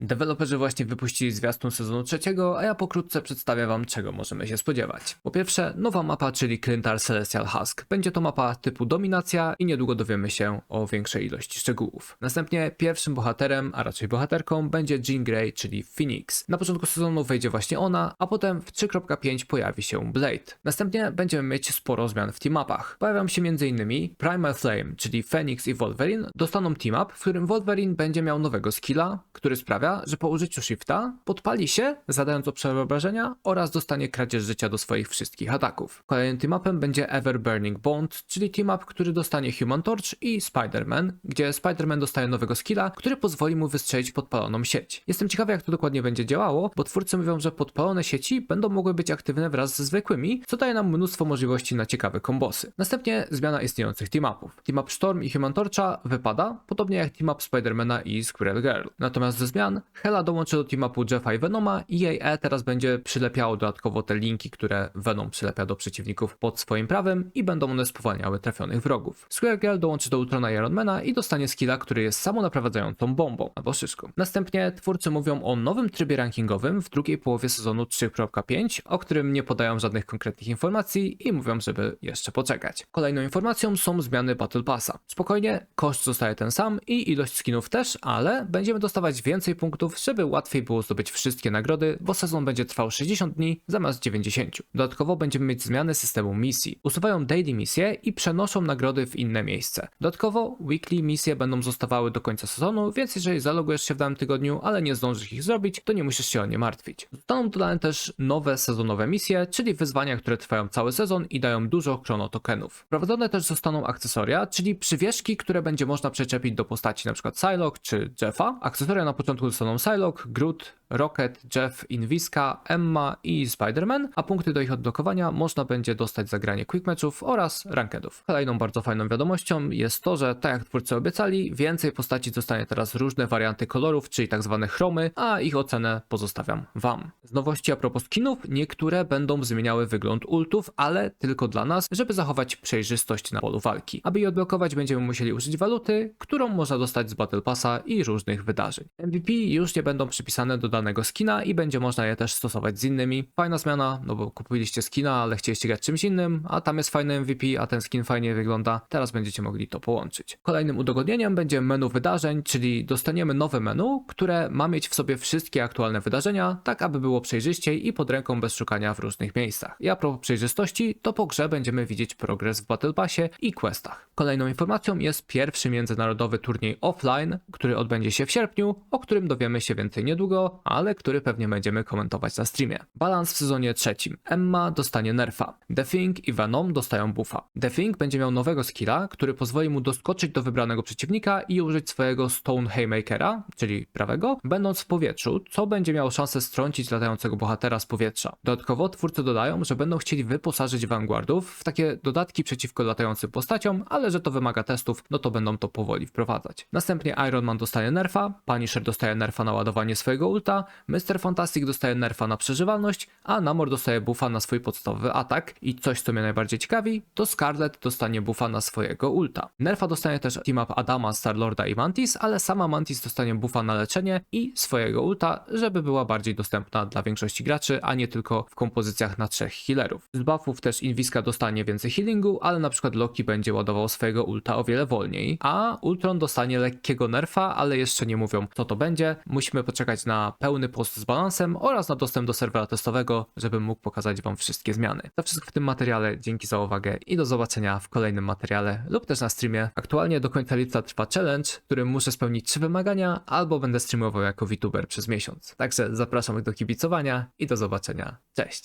Deweloperzy właśnie wypuścili zwiastun sezonu trzeciego, a ja pokrótce przedstawię wam czego możemy się spodziewać. Po pierwsze, nowa mapa, czyli Kryntar Celestial Husk. Będzie to mapa typu dominacja i niedługo dowiemy się o większej ilości szczegółów. Następnie pierwszym bohaterem, a raczej bohaterką będzie Jean Grey, czyli Phoenix. Na początku sezonu wejdzie właśnie ona, a potem w 3.5 pojawi się Blade. Następnie będziemy mieć sporo zmian w team-upach. Pojawią się m.in. Primal Flame, czyli Phoenix i Wolverine dostaną team-up, w którym Wolverine będzie miał nowego skilla, który sprawia, że po użyciu shifta podpali się, zadając obszar obrażenia oraz dostanie kradzież życia do swoich wszystkich ataków. Kolejnym team-upem będzie Ever Burning Bond, czyli team-up, który dostanie Human Torch i Spider-Man, gdzie Spider-Man dostaje nowego skilla, który pozwoli mu wystrzelić podpaloną sieć. Jestem ciekawy jak to dokładnie będzie działało, bo twórcy mówią, że podpalone sieci będą mogły być aktywne wraz ze zwykłymi, co daje nam mnóstwo możliwości na ciekawe kombosy. Następnie zmiana istniejących team-upów. Team-up Storm i Human Torcha wypada, podobnie jak team-up Spider-Mana i Squirrel Girl. Natomiast ze zmian Hela dołączy do team-upu Jeffa i Venoma i jej E teraz będzie przylepiało dodatkowo te linki, które Venom przylepia do przeciwników pod swoim prawem i będą one spowalniały trafionych wrogów. Squirrel Girl dołączy do Ultrona Ironmana i dostanie skilla, który jest samonaprowadzającą bombą albo szyszką. Następnie twórcy mówią o nowym trybie rankingowym w drugiej połowie sezonu 3.5, o którym nie podają żadnych konkretnych informacji i mówią, żeby jeszcze poczekać. Kolejną informacją są zmiany Battle Passa. Spokojnie, koszt zostaje ten sam i ilość skinów też, ale będziemy dostawać więcej punktów, żeby łatwiej było zdobyć wszystkie nagrody, bo sezon będzie trwał 60 dni zamiast 90. Dodatkowo będziemy mieć zmiany systemu misji. Usuwają daily misje i przenoszą nagrody w inne miejsce. Dodatkowo weekly misje będą zostawały do końca sezonu, więc jeżeli zalogujesz się w danym tygodniu, ale nie zdążysz ich zrobić, to nie musisz się o nie martwić. Zostaną dodane też nowe sezonowe misje, czyli wyzwania, które trwają cały sezon i dają dużo chronotokenów. Wprowadzone też zostaną akcesoria, czyli przywieszki, które będzie można przyczepić do postaci np. Psylocke czy Jeffa. Akcesoria na początku dostaną Psylocke, Groot, Rocket, Jeff, Inviska, Emma i Spider-Man, a punkty do ich odblokowania można będzie dostać za granie quick matchów oraz rankedów. Kolejną bardzo fajną wiadomością jest to, że tak jak twórcy obiecali, więcej postaci dostanie teraz różne warianty kolorów, czyli tak zwane chromy, a ich ocenę pozostawiam wam. Z nowości a propos skinów, niektóre będą zmieniały wygląd ultów, ale tylko dla nas, żeby zachować przejrzystość na polu walki. Aby je odblokować będziemy musieli użyć waluty, którą można dostać z Battle Passa i różnych wydarzeń. MVP już nie będą przypisane do danego skina i będzie można je też stosować z innymi. Fajna zmiana, no bo kupiliście skina, ale chcieliście grać czymś innym, a tam jest fajny MVP, a ten skin fajnie wygląda. Teraz będziecie mogli to połączyć. Kolejnym udogodnieniem będzie menu wydarzeń, czyli dostaniemy nowe menu, które ma mieć w sobie wszystkie aktualne wydarzenia, tak aby było przejrzyściej i pod ręką bez szukania w różnych miejscach. I a propos przejrzystości, to po grze będziemy widzieć progres w Battle Passie i questach. Kolejną informacją jest pierwszy międzynarodowy turniej offline, który odbędzie się w sierpniu, o którym dowiemy się więcej niedługo, ale który pewnie będziemy komentować na streamie. Balans w sezonie trzecim. Emma dostanie nerfa. The Thing i Venom dostają buffa. The Thing będzie miał nowego skilla, który pozwoli mu doskoczyć do wybranego przeciwnika i użyć swojego Stone Haymakera, czyli prawego, będąc w powietrzu, co będzie miało szansę strącić latającego bohatera z powietrza. Dodatkowo twórcy dodają, że będą chcieli wyposażyć Vanguardów w takie dodatki przeciwko latającym postaciom, ale że to wymaga testów, no to będą to powoli wprowadzać. Następnie Iron Man dostaje nerfa, Punisher dostaje nerfa na ładowanie swojego ulta, Mr. Fantastic dostaje nerfa na przeżywalność, a Namor dostaje buffa na swój podstawowy atak i coś co mnie najbardziej ciekawi, to Scarlet dostanie buffa na swojego ulta. Nerfa dostanie też team up Adama, Starlorda i Mantis, ale sama Mantis dostanie buffa na leczenie i swojego ulta, żeby była bardziej dostępna dla większości graczy, a nie tylko w kompozycjach na trzech healerów. Z buffów też Inviska dostanie więcej healingu, ale na przykład Loki będzie ładował swojego ulta o wiele wolniej, a Ultron dostanie lekkiego nerfa, ale jeszcze nie mówią co to będzie. Musimy poczekać na pełny post z balansem oraz na dostęp do serwera testowego, żebym mógł pokazać wam wszystkie zmiany. To wszystko w tym materiale, dzięki za uwagę i do zobaczenia w kolejnym materiale lub też na streamie. Aktualnie do końca lipca trwa challenge, w którym muszę spełnić trzy wymagania, albo będę streamował jako VTuber przez miesiąc. Także zapraszam do kibicowania i do zobaczenia. Cześć!